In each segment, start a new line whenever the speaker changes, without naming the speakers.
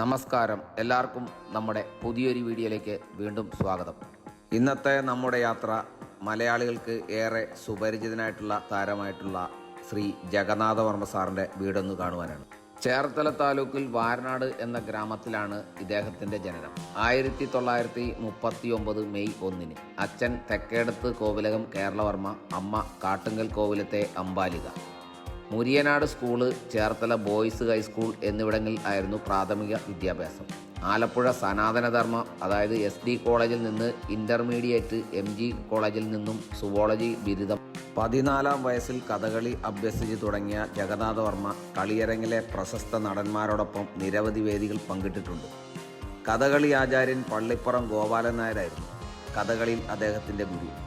നമസ്കാരം. എല്ലാവർക്കും നമ്മുടെ പുതിയൊരു വീഡിയോയിലേക്ക് വീണ്ടും സ്വാഗതം. ഇന്നത്തെ നമ്മുടെ യാത്ര മലയാളികൾക്ക് ഏറെ സുപരിചിതനായിട്ടുള്ള താരമായിട്ടുള്ള ശ്രീ ജഗന്നാഥ വർമ്മ സാറിന്റെ വീടൊന്ന് കാണുവാനാണ്. ചേർത്തല താലൂക്കിൽ വാരനാട് എന്ന ഗ്രാമത്തിലാണ് ഇദ്ദേഹത്തിന്റെ ജനനം. ആയിരത്തി തൊള്ളായിരത്തി മുപ്പത്തി ഒമ്പത് മെയ് ഒന്നിന് അച്ഛൻ തെക്കേടത്ത് കോവിലകം കേരളവർമ്മ അമ്മ Kattungal കോവിലത്തെ Ambalika. Muriyanad school Cherthala boys high school എന്നിവിടങ്ങളിൽ ആയിരുന്നു പ്രാഥമിക വിദ്യാഭ്യാസം. ആലപ്പുഴ സനാതനധർമ്മ അതായത് എസ് ഡി കോളേജിൽ നിന്ന് ഇന്റർമീഡിയറ്റ് എം ജി കോളേജിൽ നിന്നും സുവോളജി ബിരുദം. പതിനാലാം വയസ്സിൽ കഥകളി അഭ്യസിച്ച് തുടങ്ങിയ ജഗന്നാഥവർമ്മ കളിയരങ്ങിലെ പ്രശസ്ത നടന്മാരോടൊപ്പം നിരവധി വേദികൾ പങ്കിട്ടിട്ടുണ്ട്. കഥകളി ആചാര്യൻ പള്ളിപ്പുറം ഗോപാലൻ നായരായിരുന്നു കഥകളിയിൽ അദ്ദേഹത്തിന്റെ ഗുരു.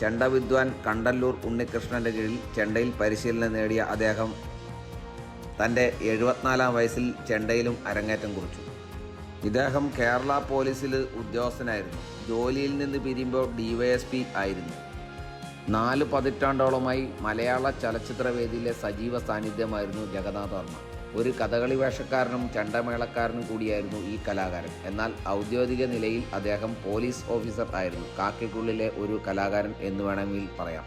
ചെണ്ട വിദ്വാൻ കണ്ടല്ലൂർ ഉണ്ണികൃഷ്ണന്റെ കീഴിൽ ചെണ്ടയിൽ പരിശീലനം നേടിയ അദ്ദേഹം തന്റെ എഴുപത്തിനാലാം വയസ്സിൽ ചെണ്ടയിലും അരങ്ങേറ്റം കുറിച്ചു. ഇദ്ദേഹം കേരള പോലീസിൽ ഉദ്യോഗസ്ഥനായിരുന്നു. ജോലിയിൽ നിന്ന് പിരിയുമ്പോൾ ഡിവൈഎസ്പി ആയിരുന്നു. നാല് പതിറ്റാണ്ടോളമായി മലയാള ചലച്ചിത്രവേദിയിലെ സജീവ സാന്നിധ്യമായിരുന്നു ജഗന്നാഥ് വർമ്മ. ഒരു കഥകളി വേഷക്കാരനും ചണ്ടമേളക്കാരനും കൂടിയായിരുന്നു ഈ കലാകാരൻ. എന്നാൽ ഔദ്യോഗിക നിലയിൽ അദ്ദേഹം പോലീസ് ഓഫീസർ ആയിരുന്നു. കാക്കിക്കുള്ളിലെ ഒരു കലാകാരൻ എന്ന് വേണമെങ്കിൽ പറയാം.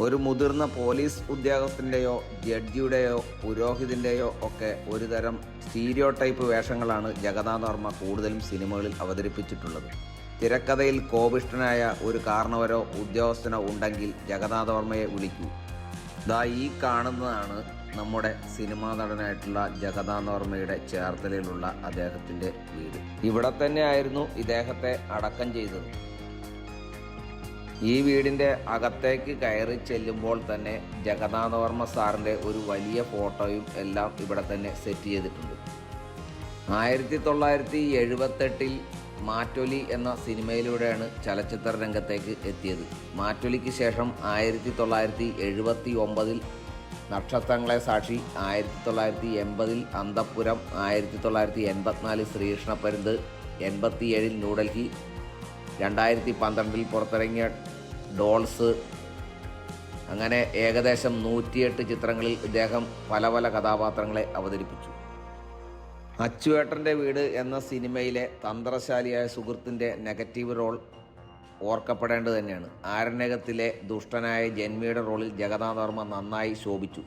ഒരു മുതിർന്ന പോലീസ് ഉദ്യോഗസ്ഥന്റെയോ ജഡ്ജിയുടെയോ പുരോഹിതിന്റെയോ ഒക്കെ ഒരുതരം സ്റ്റീരിയോ ടൈപ്പ് വേഷങ്ങളാണ് ജഗന്നാഥ വർമ്മ കൂടുതലും സിനിമകളിൽ അവതരിപ്പിച്ചിട്ടുള്ളത്. തിരക്കഥയിൽ കോപിഷ്ഠനായ ഒരു കാരണവരോ ഉദ്യോഗസ്ഥനോ ഉണ്ടെങ്കിൽ ജഗന്നാഥ വർമ്മയെ വിളിക്കൂ. ദാ ഈ കാണുന്നതാണ് നമ്മുടെ സിനിമാ നടനായിട്ടുള്ള ജഗതാനോർമ്മയുടെ ചേർത്തലയിലുള്ള അദ്ദേഹത്തിന്റെ വീട്. ഇവിടെ തന്നെയായിരുന്നു ഇദ്ദേഹത്തെ അടക്കം ചെയ്തത്. ഈ വീടിന്റെ അകത്തേക്ക് കയറി ചെല്ലുമ്പോൾ തന്നെ ജഗതാനോർമ്മ സാറിന്റെ ഒരു വലിയ ഫോട്ടോയും എല്ലാം ഇവിടെ തന്നെ സെറ്റ് ചെയ്തിട്ടുണ്ട്. ആയിരത്തി തൊള്ളായിരത്തി എഴുപത്തെട്ടിൽ മാറ്റൊലി എന്ന സിനിമയിലൂടെയാണ് ചലച്ചിത്ര രംഗത്തേക്ക് എത്തിയത്. മാറ്റൊലിക്ക് ശേഷം ആയിരത്തി തൊള്ളായിരത്തി എഴുപത്തി ഒമ്പതിൽ നക്ഷത്രങ്ങളെ സാക്ഷി ആയിരത്തി തൊള്ളായിരത്തി എൺപതിൽ അന്തപ്പുരം ആയിരത്തി തൊള്ളായിരത്തി എൺപത്തിനാല് ശ്രീകൃഷ്ണപരുന്ത് എൺപത്തിയേഴിൽ ന്യൂഡൽഹി രണ്ടായിരത്തി പന്ത്രണ്ടിൽ പുറത്തിറങ്ങിയ ഡോൾസ്. അങ്ങനെ ഏകദേശം നൂറ്റിയെട്ട് ചിത്രങ്ങളിൽ ഇദ്ദേഹം പല പല കഥാപാത്രങ്ങളെ അവതരിപ്പിച്ചു. അച്ചുവേട്ടന്റെ വീട് എന്ന സിനിമയിലെ തന്ത്രശാലിയായ സുഹൃത്തിന്റെ നെഗറ്റീവ് റോൾ ഓർക്കപ്പെടേണ്ടത് തന്നെയാണ്. ആരണ്യകത്തിലെ ദുഷ്ടനായ ജന്മിയുടെ റോളിൽ ജഗന്നാഥ വർമ്മ നന്നായി ശോഭിച്ചു.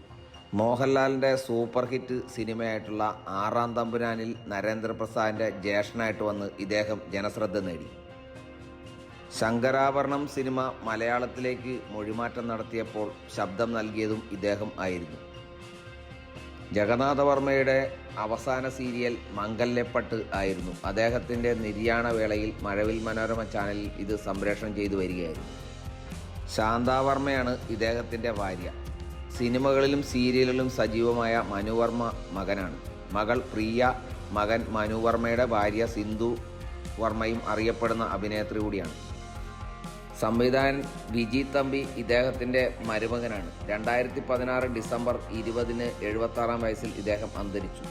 മോഹൻലാലിന്റെ സൂപ്പർ ഹിറ്റ് സിനിമയായിട്ടുള്ള ആറാം തമ്പുരാനിൽ നരേന്ദ്രപ്രസാദിന്റെ ജ്യേഷ്ഠനായിട്ട് വന്ന് ഇദ്ദേഹം ജനശ്രദ്ധ നേടി. ശങ്കരാഭരണം സിനിമ മലയാളത്തിലേക്ക് മൊഴിമാറ്റം നടത്തിയപ്പോൾ ശബ്ദം നൽകിയതും ഇദ്ദേഹം ആയിരുന്നു. ജഗന്നാഥവർമ്മയുടെ അവസാന സീരിയൽ മംഗല്യപ്പട്ട് ആയിരുന്നു. അദ്ദേഹത്തിന്റെ നിര്യാണ വേളയിൽ മഴവിൽ മനോരമ ചാനലിൽ ഇത് സംപ്രേഷണം ചെയ്തു വരികയായിരുന്നു. ശാന്താവർമ്മയാണ് ഇദ്ദേഹത്തിന്റെ ഭാര്യ. സിനിമകളിലും സീരിയലിലും സജീവമായ മനുവർമ്മ മകനാണ്. മകൾ പ്രിയ മകൻ മനുവർമ്മയുടെ ഭാര്യ സിന്ധു വർമ്മയും അറിയപ്പെടുന്ന അഭിനേത്രി കൂടിയാണ്. സംവിധായകൻ വിജി തമ്പി ഇദ്ദേഹത്തിന്റെ മരുമകനാണ്. രണ്ടായിരത്തി പതിനാറ് ഡിസംബർ ഇരുപതിന് എഴുപത്താറാം വയസ്സിൽ ഇദ്ദേഹം അന്തരിച്ചു.